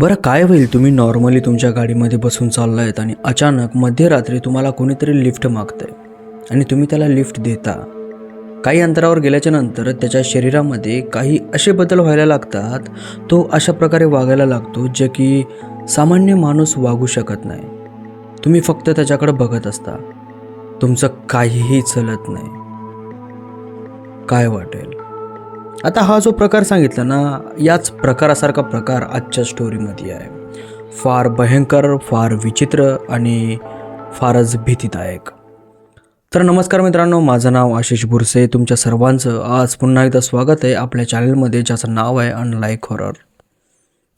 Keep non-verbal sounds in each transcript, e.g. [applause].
बरं काय होईल? तुम्ही नॉर्मली तुमच्या गाडीमध्ये बसून चालला आहेत आणि अचानक मध्यरात्री तुम्हाला कोणीतरी लिफ्ट मागतंय आणि तुम्ही त्याला लिफ्ट देता. काही अंतरावर गेल्याच्यानंतर त्याच्या शरीरामध्ये काही असे बदल व्हायला लागतात तो अशा प्रकारे वागायला लागतो जे की सामान्य माणूस वागू शकत नाही. तुम्ही फक्त त्याच्याकडे बघत असता. तुमचं काहीही चलत नाही. काय वाटेल? आता हा जो प्रकार सांगितला ना याच प्रकारासारखा प्रकार आजच्या स्टोरीमध्ये आहे. फार भयंकर फार विचित्र आणि फारच भीतीदायक. तर नमस्कार मित्रांनो माझं नाव आशिष बुरसे. तुमच्या सर्वांचं आज पुन्हा एकदा स्वागत आहे आपल्या चॅनलमध्ये ज्याचं नाव आहे अनलाईक हॉरर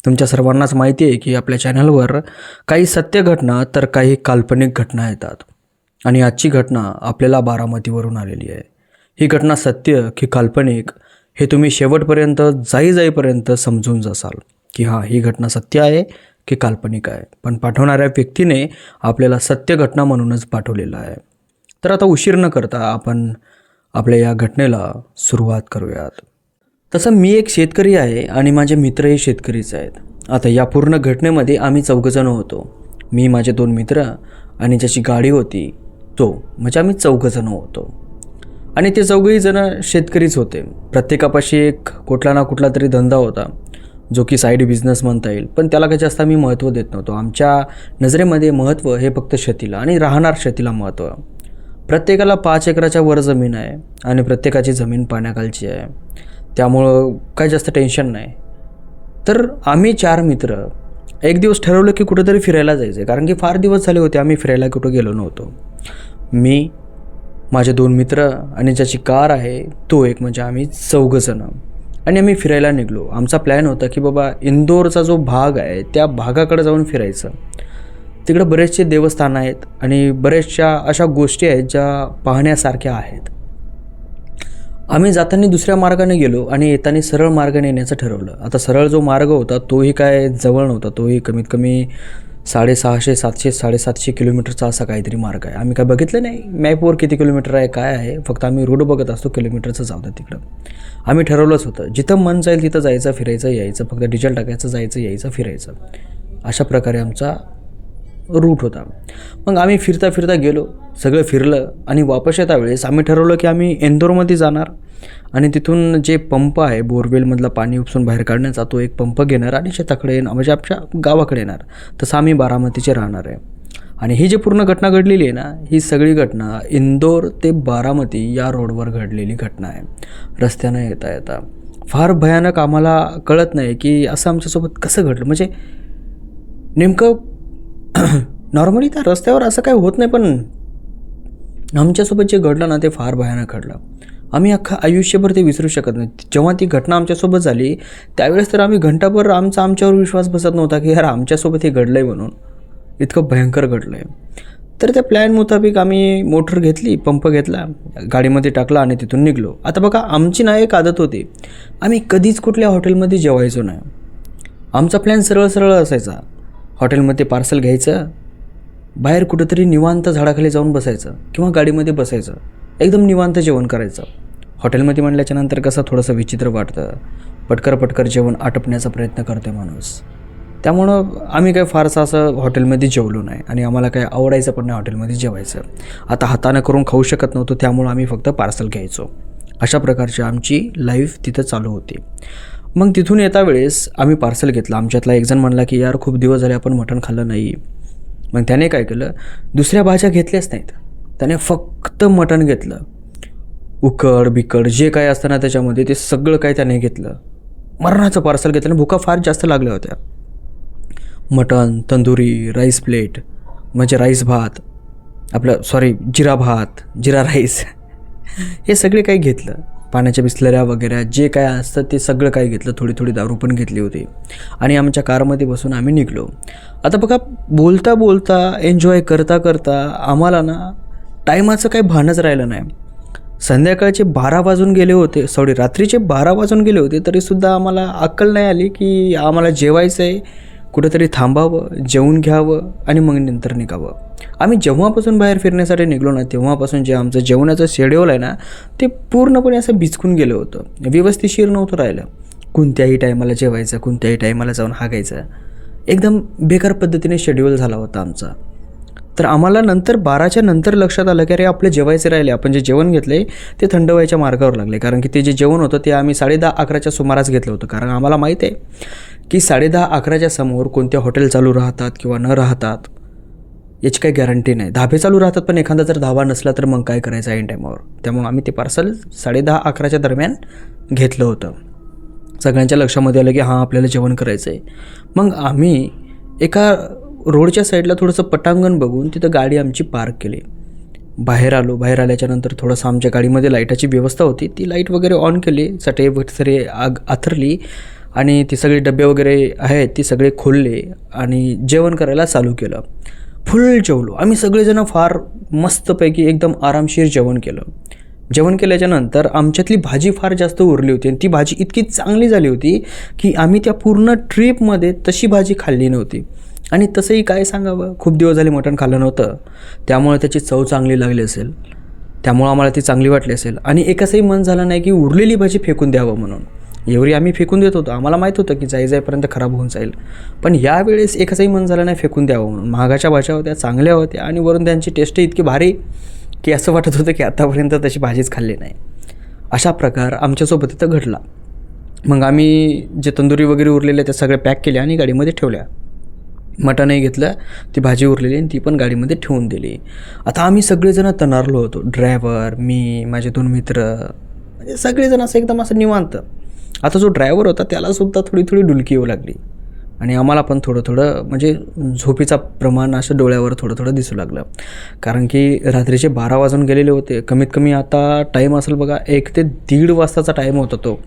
तुमच्या सर्वांनाच माहिती आहे की आपल्या चॅनलवर काही सत्य घटना तर काही काल्पनिक घटना येतात. आणि आजची घटना आपल्याला बारामतीवरून आलेली आहे. ही घटना सत्य की काल्पनिक हे तुम्ही शेवटपर्यंत जाई जाईपर्यंत समजून जासाल की हां ही घटना सत्य आहे की काल्पनिक आहे. पण पाठवणाऱ्या व्यक्तीने आपल्याला सत्य घटना म्हणूनच पाठवलेलं आहे. तर आता उशीर न करता आपण आपल्या या घटनेला सुरुवात करूयात. तसं मी एक शेतकरी आहे आणि माझे मित्रही शेतकरीच आहेत. आता या पूर्ण घटनेमध्ये आम्ही चौघजण होतो. मी माझे दोन मित्र आणि ज्याची गाडी होती तो म्हणजे आम्ही चौघजण होतो. आणि ते चौघही जण शेतकरीच होते. प्रत्येकापाशी एक कुठला ना कुठला तरी धंदा होता जो की साईड बिझनेस म्हणता येईल. पण त्याला काही जास्त आम्ही महत्त्व देत नव्हतो. आमच्या नजरेमध्ये महत्त्व हे फक्त शेतीला आणि राहणार शेतीला महत्त्व. प्रत्येकाला पाच एकराच्या वर जमीन आहे आणि प्रत्येकाची जमीन पाण्याखालची आहे. त्यामुळं काही जास्त टेन्शन नाही. तर आम्ही चार मित्र एक दिवस ठरवलं की कुठंतरी फिरायला जायचं आहे कारण की फार दिवस झाले होते आम्ही फिरायला कुठं गेलो नव्हतो. मी माझे दोन मित्र आणि ज्याची कार आहे तो एक म्हणजे आम्ही चौघजणं. आणि आम्ही फिरायला निघलो. आमचा प्लॅन होता की बाबा इंदोरचा जो भाग आहे त्या भागाकडे जाऊन फिरायचं. तिकडं बरेचसे देवस्थानं आहेत आणि बऱ्याचशा अशा गोष्टी आहेत ज्या पाहण्यासारख्या आहेत. आम्ही जाताना दुसऱ्या मार्गाने गेलो आणि येताना सरळ मार्गाने येण्याचं ठरवलं. आता सरळ जो मार्ग होता तोही काय जवळ नव्हता तोही कमीत कमी साडेसहाशे सातशे साडेसातशे किलोमीटरचा असा काहीतरी मार्ग आहे. आम्ही काय बघितलं नाही. मॅपवर किती किलोमीटर आहे काय आहे फक्त आम्ही रोड बघत असतो किलोमीटरचं जाऊ द्या तिकडं. आम्ही ठरवलंच होतं जिथं मन जाईल तिथं जायचं फिरायचं यायचं फक्त डिझेल टाकायचं जायचं यायचं फिरायचं. अशा प्रकारे आमचा रूट होता. मग आम्ही फिरता फिरता गेलो. सगळं फिरलं आणि वापस येता वेळेस आम्ही ठरवलं की आम्ही इंदोरमध्ये जाणार आणि तिथून जे पंप आहे बोरवेलमधलं पाणी उपसून बाहेर काढण्याचा तो एक पंप घेणार आणि शेताकडे येणार म्हणजे आमच्या गावाकडे येणार. तसं आम्ही बारामतीचे राहणार आहे. आणि ही जी पूर्ण घटना घडलेली आहे ना ही सगळी घटना इंदोर ते बारामती या रोडवर घडलेली घटना आहे. रस्त्यानं येता येता. फार भयानक आम्हाला कळत नाही की असं आमच्यासोबत कसं घडलं. म्हणजे नेमकं [clears throat] नॉर्मली त्या रस्त्यावर असं काही होत नाही पण आमच्यासोबत जे घडलं ना ते फार भयानक घडलं. आम्ही अख्खा आयुष्यभर ते विसरू शकत नाही. जेव्हा ती घटना आमच्यासोबत झाली त्यावेळेस तर आम्ही घंटाभर आमचा आमच्यावर विश्वास बसत नव्हता की यार आमच्यासोबत हे घडलं आहे म्हणून. इतकं भयंकर घडलं आहे तर त्या प्लॅन मुताबिक आम्ही मोटर घेतली पंप घेतला गाडीमध्ये टाकला आणि तिथून निघलो. आता बघा आमची ना एक आदत होती. आम्ही कधीच कुठल्या हॉटेलमध्ये जेवायचो नाही. आमचा प्लॅन सरळ सरळ असायचा. हॉटेलमध्ये पार्सल घ्यायचं बाहेर कुठंतरी निवांत झाडाखाली जाऊन बसायचं किंवा गाडीमध्ये बसायचं एकदम निवांत जेवण करायचं. हॉटेलमध्ये म्हणल्याच्या नंतर कसं थोडंसं विचित्र वाटतं. पटकर पटकर जेवण आटपण्याचा प्रयत्न करते माणूस. त्यामुळं आम्ही काय फारसं असं हॉटेलमध्ये जेवलो नाही आणि आम्हाला काय आवडायचं पण नाही हॉटेलमध्ये जेवायचं. आता हातानं करून खाऊ शकत नव्हतो त्यामुळं आम्ही फक्त पार्सल घ्यायचो. अशा प्रकारची आमची लाईफ तिथं चालू होती. मग तिथून येता वेळेस आम्ही पार्सल घेतलं. आमच्यातला एकजण म्हणला की यार खूप दिवस झाले आपण मटण खाल्लं नाही. मग त्याने काय केलं? दुसऱ्या भाज्या घेतल्याच नाहीत. त्याने फक्त मटण घेतलं. उकड बिकड जे काय असतं ना त्याच्यामध्ये ते सगळं काय त्याने घेतलं. मरणाचं पार्सल घेतलं आणि भुका फार जास्त लागल्या होत्या. मटण तंदुरी राईस प्लेट म्हणजे राईस भात आपलं सॉरी जिरा भात जिरा राईस [laughs] हे सगळे काही घेतलं. पाण्याच्या बिसलऱ्या वगैरे जे काय असतं ते सगळं काही घेतलं थोडी थोडी दारू पण घेतली होती. आणि आमच्या कारमध्ये बसून आम्ही निघलो. आता बघा बोलता बोलता एन्जॉय करता करता आम्हाला ना टायमाचं काही भानच राहिलं नाही. संध्याकाळचे बारा वाजून गेले होते सॉरी रात्रीचे बारा वाजून गेले होते तरीसुद्धा आम्हाला अक्कल नाही आली की आम्हाला जेवायचं आहे कुठंतरी थांबावं जेवून घ्यावं आणि मग नंतर निघावं. आम्ही जेव्हापासून बाहेर फिरण्यासाठी निघलो ना तेव्हापासून जे आमचं जेवणाचं शेड्यूल आहे ना ते पूर्णपणे असं बिचकून गेलं होतं. व्यवस्थितशीर नव्हतं राहिलं. कोणत्याही टायमाला जेवायचं कोणत्याही टायमाला जाऊन हागायचं. एकदम बेकार पद्धतीने शेड्यूल झाला होता आमचा. तर आम्हाला नंतर बाराच्या नंतर लक्षात आलं की अरे आपले जेवायचे राहिले. आपण जे जेवण घेतले ते थंड व्हायच्या मार्गावर लागले. कारण की ते जे जेवण होतं ते आम्ही साडे दहा अकराच्या सुमारास घेतलं होतं. कारण आम्हाला माहीत आहे की साडेदहा अकराच्या समोर कोणत्या हॉटेल चालू राहतात किंवा न राहतात याची काही गॅरंटी नाही. धाबे चालू राहतात पण एखादा जर धाबा नसला तर मग काय करायचं ऐन टायमावर त्यामुळं आम्ही ते पार्सल साडेदहा अकराच्या दरम्यान घेतलं होतं. सगळ्यांच्या लक्षामध्ये आलं की हां आपल्याला जेवण करायचं आहे मग आम्ही एका रोडच्या साईडला थोडंसं पटांगण बघून तिथं गाडी आमची पार्क केली. बाहेर आलो. बाहेर आल्याच्यानंतर थोडंसं आमच्या गाडीमध्ये लाईटाची व्यवस्था होती. ती लाइट वगैरे ऑन केली. सटे वगैरे आग आथरली. आणि ती सगळे डबे वगैरे आहेत ती सगळे खोलले आणि जेवण करायला चालू केलं. फुल जेवलो. आम्ही सगळेजणं फार मस्तपैकी एकदम आरामशीर जेवण केलं. जेवण केल्याच्यानंतर आमच्यातली भाजी फार जास्त उरली होती आणि ती भाजी इतकी चांगली झाली होती की आम्ही त्या पूर्ण ट्रीपमध्ये तशी भाजी खाल्ली नव्हती. आणि तसंही काय सांगावं? खूप दिवस झाले मटण खाल्लं नव्हतं. त्यामुळे त्याची चव चांगली लागली असेल. त्यामुळं आम्हाला ती चांगली वाटली असेल. आणि एकसंही मन झालं नाही की उरलेली भाजी फेकून द्यावं म्हणून. एवढी आम्ही फेकून देत होतो. आम्हाला माहीत होतं की जाई जाईपर्यंत खराब होऊन जाईल. पण यावेळेस एकचंही मन झालं नाही फेकून द्यावं म्हणून. महागाच्या भाज्या होत्या चांगल्या होत्या आणि वरून त्यांची टेस्ट इतकी भारी की असं वाटत होतं की आत्तापर्यंत तशी भाजीच खाल्ली नाही. अशा प्रकार आमच्यासोबत इथं घडला. मग आम्ही जे तंदुरी वगैरे उरलेल्या त्या सगळ्या पॅक केल्या आणि गाडीमध्ये ठेवल्या. मटणही घेतलं ती भाजी उरलेली आणि ती पण गाडीमध्ये ठेवून दिली. आता आम्ही सगळेजण तणारलो होतो. ड्रायव्हर मी माझे दोन मित्र म्हणजे सगळेजण असं एकदम असं निवांत. आता जो ड्रायव्हर होता त्यालासुद्धा थोडी थोडी डुलकी येऊ लागली. आणि आम्हाला पण थोडं थोडं म्हणजे झोपीचा प्रमाण असं डोळ्यावर थोडं थोडं दिसू लागलं. कारण की रात्रीचे बारा वाजून गेलेले होते. कमीत कमी आता टाईम असेल बघा एक ते दीड वाजताचा टाईम होता तो.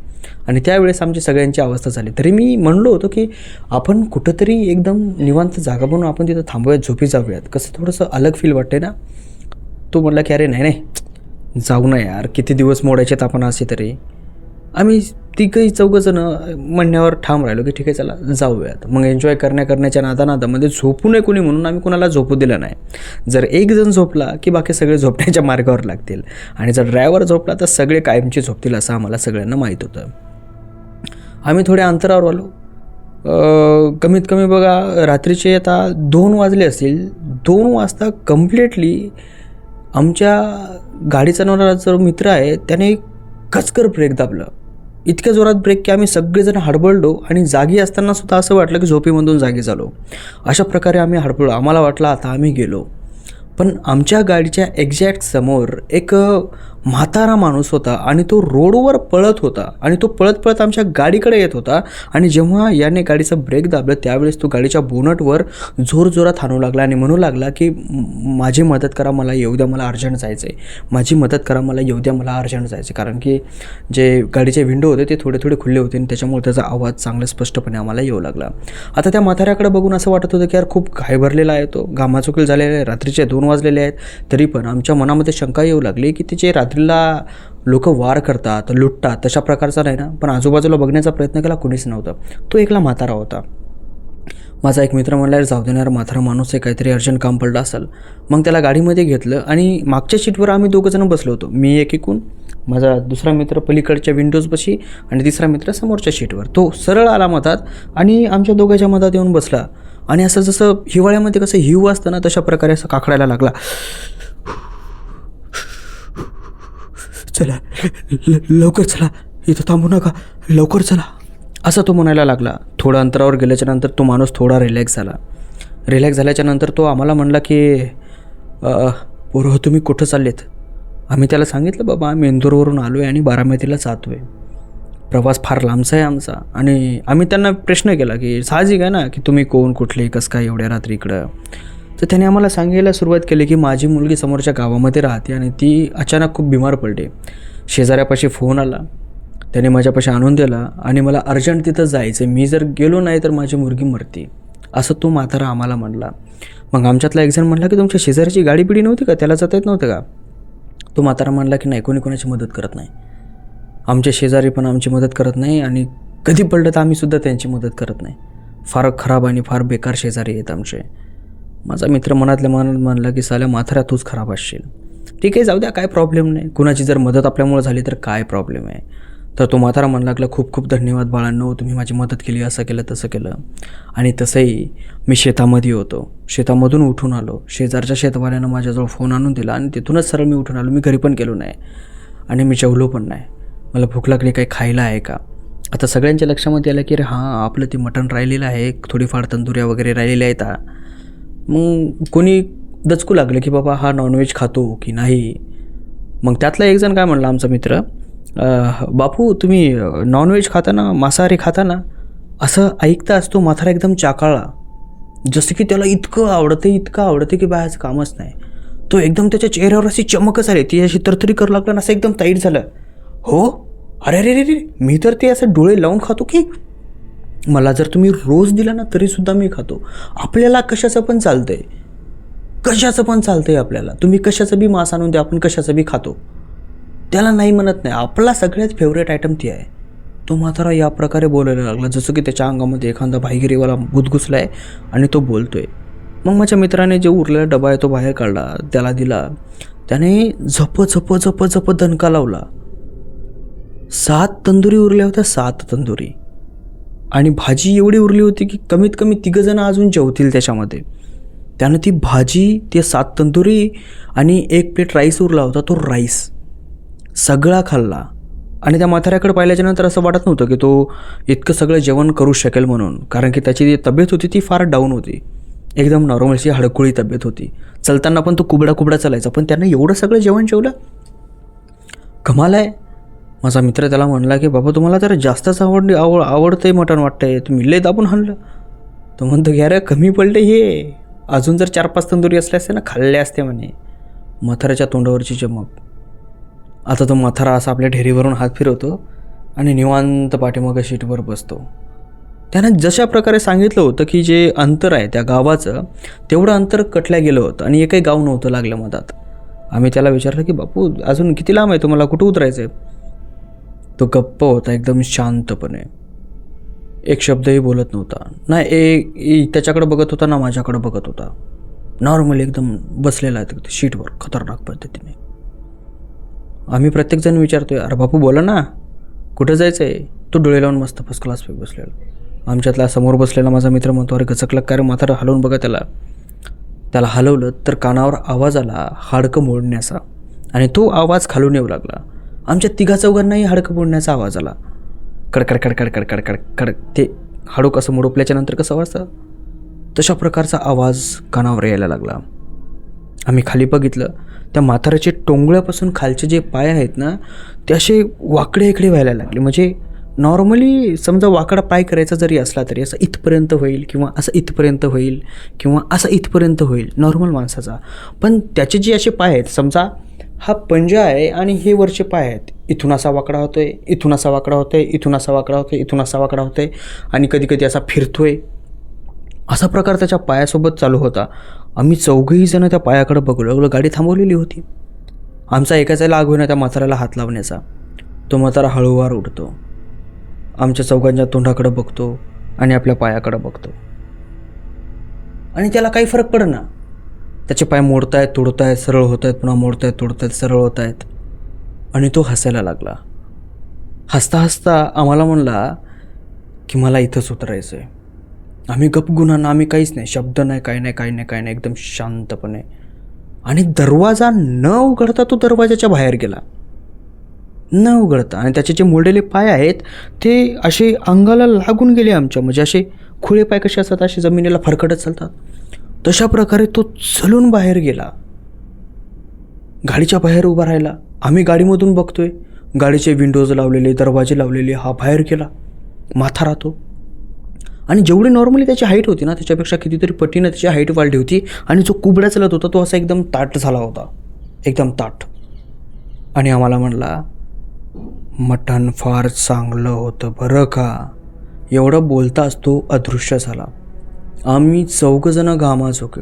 आणि त्यावेळेस आमची सगळ्यांची अवस्था झाली. तरी मी म्हणलो होतो की आपण कुठंतरी एकदम निवांत जागा बनवून आपण तिथं थांबूयात झोपी जाऊयात. कसं थोडंसं अलग फील वाटते ना? तो म्हटला की अरे नाही नाही. जाऊ ना यार किती दिवस मोडायचेत आपण असे तरी. आम्ही तिघही चौघंजणं म्हणण्यावर ठाम राहिलो की ठीक आहे चला जाऊयात. मग एन्जॉय करण्या करण्याच्या नादानादामध्ये झोपू नये कोणी म्हणून आम्ही कोणाला झोपू दिलं नाही. जर एक जण झोपला की बाकी सगळे झोपण्याच्या मार्गावर लागतील. आणि जर ड्रायव्हर झोपला तर सगळे कायमचे झोपतील असं आम्हाला सगळ्यांना माहीत होतं. आम्ही थोड्या अंतरावर आलो. कमीत कमी बघा रात्रीचे आता दोन वाजले असतील. दोन वाजता कम्प्लिटली आमच्या गाडी चालवणारा जो मित्र आहे त्याने कचकर ब्रेक दाबलं. इतक्या जोरात ब्रेक की आम्ही सगळेजण हडबडलो आणि जागी असताना सुद्धा असं वाटलं की झोपेमधून जागी झालो. अशा प्रकारे आम्ही हडबडलो. आम्हाला वाटलं आता आम्ही गेलो. पण आमच्या गाडीच्या एक्झॅक्ट समोर एक म्हातारा माणूस होता आणि तो रोडवर पळत होता आणि तो पळत पळत आमच्या गाडीकडे येत होता आणि जेव्हा याने गाडीचा ब्रेक दाबलं त्यावेळेस तो गाडीच्या बोनटवर जोरजोरात हाणू लागला आणि म्हणू लागला की माझी मदत करा मला येऊ द्या मला अर्जंट जायचं आहे माझी मदत करा मला येऊ द्या मला अर्जंट जायचं आहे कारण की जे गाडीचे विंडो होते ते थोडे थोडे खुले होते आणि त्याच्यामुळे त्याचा आवाज चांगला स्पष्टपणे आम्हाला येऊ लागला. आता त्या म्हाताऱ्याकडे बघून असं वाटत होतं की यार खूप घाय भरलेला आहे तो. घामाचुकील झालेला आहे. रात्रीचे दोन वाजलेले आहेत. तरी पण आमच्या मनामध्ये शंका येऊ लागली की तिचे रात्रीला लोक वार करतात लुटतात तशा प्रकारचा नाही ना. पण आजूबाजूला बघण्याचा प्रयत्न केला कुणीच नव्हता. तो एकला म्हातारा होता. माझा एक मित्र म्हणला जाऊ देणार म्हातारा माणूस आहे काहीतरी अर्जंट काम पडलं असेल. मग त्याला गाडीमध्ये घेतलं आणि मागच्या सीटवर आम्ही दोघंजणं बसलो होतो. मी एक एकूण माझा दुसरा मित्र पलीकडच्या विंडोजपाशी आणि तिसरा मित्र समोरच्या सीटवर. तो सरळ आला मतात आणि आमच्या दोघांच्या मधात येऊन बसला. आणि असं जसं हिवाळ्यामध्ये कसं हिव असतं ना तशा प्रकारे असं काकडायला लागला. चला. लवकर चला. इथं थांबू नका. लवकर चला. असं तो म्हणायला लागला. थोडं अंतरावर गेल्याच्यानंतर तो माणूस थोडा रिलॅक्स झाला. रिलॅक्स झाल्याच्यानंतर तो आम्हाला म्हणला की "अ, पोरं तुम्ही कुठं चाललेत? आम्ही त्याला सांगितलं बाबा आम्ही इंदोरवरून आलो आहे आणि बारामतीला जातो आहे प्रवास फार लांबचा आहे आमचा. आणि आम्ही त्यांना प्रश्न केला की साहजिक आहे ना की तुम्ही कोण कुठले कसं काय एवढ्या रात्री इकडं? तर त्याने आम्हाला सांगायला सुरुवात केली की माझी मुलगी समोरच्या गावामध्ये राहते आणि ती अचानक खूप बिमार पडली. शेजाऱ्यापाशी फोन आला. त्याने माझ्यापाशी आणून दिला आणि मला अर्जंट तिथं जायचं मी जर गेलो नाही तर माझी मुलगी मरते. असं तो म्हातारा आम्हाला म्हणला. मग आमच्यातला एकजण म्हणला की तुमच्या शेजाऱ्याची गाडी पिढी नव्हती का? त्याला जाता येत नव्हतं का? तो म्हातारा म्हणला की नाही कोणी कोणाची मदत करत नाही. आमचे शेजारी पण आमची मदत करत नाही आणि कधी पडलं तर आम्हीसुद्धा त्यांची मदत करत नाही. फार खराब आणि फार बेकार शेजारी आहेत आमचे. माझा मित्र मनातल्या मनात म्हणला की साल्या म्हाताऱ्या तूच खराब असशील. ठीक आहे जाऊ द्या काय प्रॉब्लेम नाही. कुणाची जर मदत आपल्यामुळे झाली तर काय प्रॉब्लेम आहे? तर तो म्हातारा म्हणू लागला खूप खूप धन्यवाद बाळांनो तुम्ही माझी मदत केली असं केलं तसं केलं. आणि तसंही मी शेतामध्ये होतो. शेतामधून उठून आलो. शेजारच्या शेतवाल्यानं माझ्याजवळ फोन आणून दिला आणि तिथूनच सरळ मी उठून आलो. मी घरी पण गेलो नाही आणि मी जेवलो पण नाही. मला भूक लागली काही खायला आहे का? आता सगळ्यांच्या लक्षामध्ये आलं की अरे हां आपलं ते मटण राहिलेलं आहे. थोडीफार तंदुऱ्या वगैरे राहिलेल्या आहेत मग कोणी दचकू लागलं की बाबा हा नॉनव्हेज खातो की नाही? मग त्यातला एक जण काय म्हणला आमचा मित्र बापू तुम्ही नॉनव्हेज खाताना मांसाहारी खाताना असं ऐकता असतो माथारा एकदम चाकाळला जसं की त्याला इतकं आवडते इतकं आवडते की बाहेरचं कामच नाही. तो एकदम त्याच्या चेहऱ्यावर अशी चमकच आली ती अशी तरतरी करू लागला आणि असं एकदम ताईट झालं. हो? अरे अरे रे रे मी तर ते असं डोळे लावून खातो की मला जर तुम्ही रोज दिला ना तरीसुद्धा मी खातो. आपल्याला कशाचं पण चालतं आहे कशाचं पण चालतं आहे आपल्याला. तुम्ही कशाचं बी मांस आणून द्या आपण कशाचं बी खातो. त्याला नाही म्हणत नाही. आपला सगळ्यात फेवरेट आयटम ती आहे. तो म्हातारा या प्रकारे बोलायला लागला. जसं की त्याच्या अंगामध्ये एखादा भाईगिरीवाला गुदगुसला आहे आणि तो बोलतो आहे मग माझ्या मित्राने जे उरलेला डबा आहे तो बाहेर काढला. त्याला दिला. त्याने झप झप झप झप दणका लावला. सात तंदुरी उरल्या होत्या सात तंदुरी. आणि भाजी एवढी उरली होती की कमीत कमी तिघंजणं अजून जेवतील त्याच्यामध्ये. त्यानं ती भाजी ते सात तंदुरी आणि एक प्लेट राईस उरला होता तो राईस सगळा खाल्ला. आणि त्या म्हाताऱ्याकडे पाहिल्याच्या नंतर असं वाटत नव्हतं की तो इतकं सगळं जेवण करू शकेल म्हणून. कारण की त्याची जी तब्येत होती ती फार डाऊन होती. एकदम नॉर्मलशी हडकुळी तब्येत होती. चलताना पण तो कुबडा कुबडा चालायचा पण त्यानं एवढं सगळं जेवण जेवलं. कमाल आहे. माझा मित्र त्याला म्हणला की बाबा तुम्हाला जरा जास्तच आवड आवड आवडतंय मटण वाटतंय. तुम्ही लय दाबून हाणलं तो म्हणतो की अरे कमी पडले हे. अजून जर चार पाच तंदुरी असल्या असते ना खाल्ले असते म्हणे. म्हाताऱ्याच्या तोंडावरची चमक. आता तो मथारा असा आपल्या ढेरीवरून हात फिरवतो आणि निवांत पाठीमागं शीटवर बसतो. त्यानं जशा प्रकारे सांगितलं होतं की जे अंतर आहे त्या गावाचं तेवढं अंतर कटल्या गेलं होतं आणि एकही गाव नव्हतं लागलं मधात. आम्ही त्याला विचारलं की बापू अजून किती लांब आहे? तुम्हाला कुठं उतरायचं आहे तो गप्प होता एकदम शांतपणे. एक शब्दही बोलत नव्हता. ना ए त्याच्याकडे बघत होता ना माझ्याकडे बघत होता. नॉर्मली एकदम बसलेला आहे तिथे शीटवर खतरनाक पद्धतीने. आम्ही प्रत्येकजण विचारतोय अरे बापू बोला ना. कुठं जायचं आहे तो डोळे लावून मस्त फर्स्ट क्लास पे बसलेला. आमच्यातला समोर बसलेला माझा मित्र म्हणतो अरे गचकलं काय रे हलवून बघा त्याला. त्याला हलवलं तर कानावर आवाज आला हाडकं मोडण्याचा. आणि तो आवाज खालून येऊ लागला. आमच्या तिघा चौघांनाही हाडकं मोडण्याचा आवाज आला. कडकड कडकड कडकड कड कड ते हाडूक असं मोडपल्याच्या नंतर कसं वाजतं? तशा प्रकारचा आवाज कानावर यायला लागला. आम्ही खाली बघितलं त्या म्हाताऱ्याचे टोंगळ्यापासून खालचे जे पाय आहेत ना ते असे वाकडे इकडे व्हायला लागले. म्हणजे नॉर्मली समजा वाकडा पाय करायचा जरी असला तरी असं इथपर्यंत होईल किंवा असं इथपर्यंत होईल किंवा असं इथपर्यंत होईल नॉर्मल माणसाचा. पण त्याचे जे असे पाय आहेत समजा हा पंजा आहे आणि हे वरचे पाय आहेत. इथून असा वाकडा होतो आहे इथून असा वाकडा होतो आहे इथून असा वाकडा होतो आहे इथून असा वाकडा होतो आहे आणि कधी कधी असा आहे असा प्रकार त्याच्या पायासोबत चालू होता. आम्ही चौघही जण त्या पायाकडे बघलो लागलो गाडी थांबवलेली होती. आमचा एकाचा लाग होईना त्या म्हाताऱ्याला हात लावण्याचा. तो म्हातारा हळूवार उडतो. आमच्या चौघांच्या तोंडाकडं बघतो आणि आपल्या पायाकडं बघतो. आणि त्याला काही फरक पडेना. त्याचे पाय मोडतायत तोडतायत सरळ होत आहेत पुन्हा मोडतायत तोडतायत सरळ होत आहेत आणि तो हसायला लागला. हसता हसता आम्हाला म्हणला की मला इथंच उतरायचं आहे आम्ही गपगुणांना आम्ही काहीच नाही. शब्द नाही काही नाही काही नाही काही नाही. एकदम शांतपणे. आणि दरवाजा न उघडता तो दरवाजाच्या बाहेर गेला. न उघडता. आणि त्याचे जे मोडलेले पाय आहेत ते असे अंगाला लागून गेले आमच्या. म्हणजे असे खुळे पाय कसे असतात असे जमिनीला फरकटत चालतात. तशा प्रकारे तो चलून बाहेर गेला. गाडीच्या बाहेर उभा राहिला. आम्ही गाडीमधून बघतोय. गाडीचे विंडोज लावलेले दरवाजे लावलेले हा बाहेर गेला. माथा राहतो. आणि जेवढी नॉर्मली त्याची हाईट होती ना त्याच्यापेक्षा कितीतरी पटीनं त्याची हाईट वाढली होती. आणि जो कुबड्या चालत होता तो असा एकदम ताट झाला होता. एकदम ताट आणि आम्हाला म्हणला मटण फार चांगलं होतं बरं का? एवढं बोलताच तो अदृश्य झाला. आम्ही चौघजणं होतो.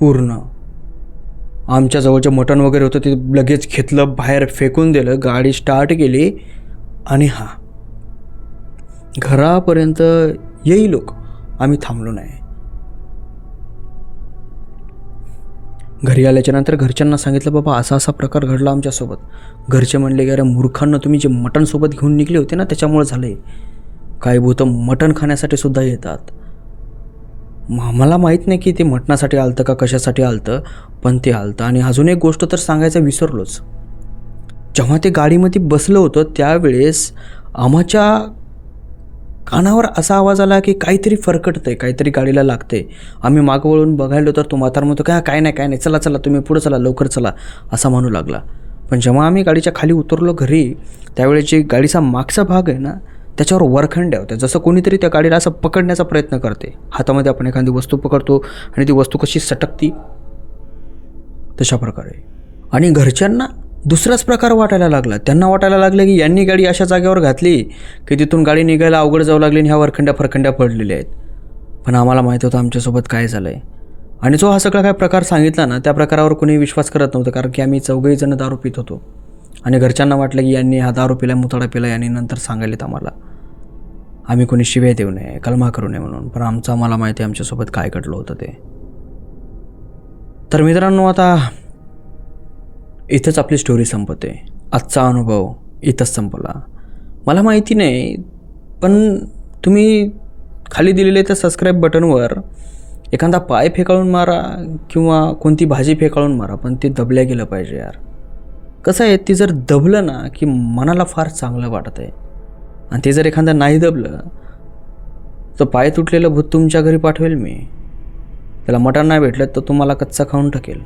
पूर्ण. आमच्या जवळचं मटण वगैरे होतं ते लगेच घेतलं बाहेर फेकून दिलं गाडी स्टार्ट केली आणि हा. घरापर्यंत येई लोक आम्ही थांबलो नाही. घरी आल्याच्यानंतर घरच्यांना सांगितलं बाबा असा असा प्रकार घडला आमच्यासोबत. घरचे म्हणले की अरे मूर्खांना तुम्ही जे मटणसोबत घेऊन निघले होते ना त्याच्यामुळे झाले काही भूतं मटण खाण्यासाठी सुद्धा येतात. मला माहीत नाही की ते म्हटण्यासाठी आलतं का कशासाठी आलतं पण ते आलतं. आणि अजून एक गोष्ट तर सांगायचं विसरलोच. जेव्हा ते गाडीमध्ये बसलं होतं त्यावेळेस आम्हाच्या कानावर असा आवाज आला की काहीतरी फरकटतं आहे काहीतरी गाडीला लागते आम्ही मागं वळून बघायलो तर तो म्हातार म्हणतो काय काय नाही काय नाही चला चला तुम्ही पुढं चला लवकर चला असा म्हणू लागला. पण जेव्हा आम्ही गाडीच्या खाली उतरलो घरी त्यावेळेस जे गाडीचा मागचा भाग आहे ना त्याच्यावर वरखंड्या होत्या जसं कोणीतरी त्या गाडीला असं पकडण्याचा प्रयत्न करते. हातामध्ये आपण एखादी वस्तू पकडतो आणि ती वस्तू कशी सटकती? तशा प्रकारे. आणि घरच्यांना दुसराच प्रकार वाटायला लागला. त्यांना वाटायला लागलं की यांनी गाडी अशा जागेवर घातली की तिथून गाडी निघायला अवघड जाऊ लागली आणि ह्या वरखंड्या फरखंड्या पडलेल्या आहेत. पण आम्हाला माहीत होतं आमच्यासोबत काय झालं आहे आणि जो हा सगळा काय प्रकार सांगितला ना त्या प्रकारावर कोणी विश्वास करत नव्हतं कारण की आम्ही चौघही जण दारू पित होतो. आणि घरच्यांना वाटलं की यांनी हा दारू पिला मुतडा पिला यांनी नंतर सांगायलेत आम्हाला. आम्ही कोणी शिव्या देऊ नये कलमा करू नये म्हणून पण आमचं आम्हाला माहिती आहे आमच्यासोबत काय घडलं होतं ते. तर मित्रांनो आता इथंच आपली स्टोरी संपते. आजचा अनुभव इथंच संपला. मला माहिती नाही पण तुम्ही खाली दिलेले त्या सबस्क्राईब बटनवर एखादा पाय फेकाळून मारा किंवा कोणती भाजी फेकाळून मारा पण ते दबल्या गेलं पाहिजे यार. कसं आहे ते जर दबलं ना की मनाला फार चांगलं वाटत आहे आणि ते जर एखादं नाही दबलं तर पाय तुटलेलं भूत तुमच्या घरी पाठवेल मी. त्याला मटण नाही भेटलं तर तुम्हाला कच्चा खाऊन टाकेल.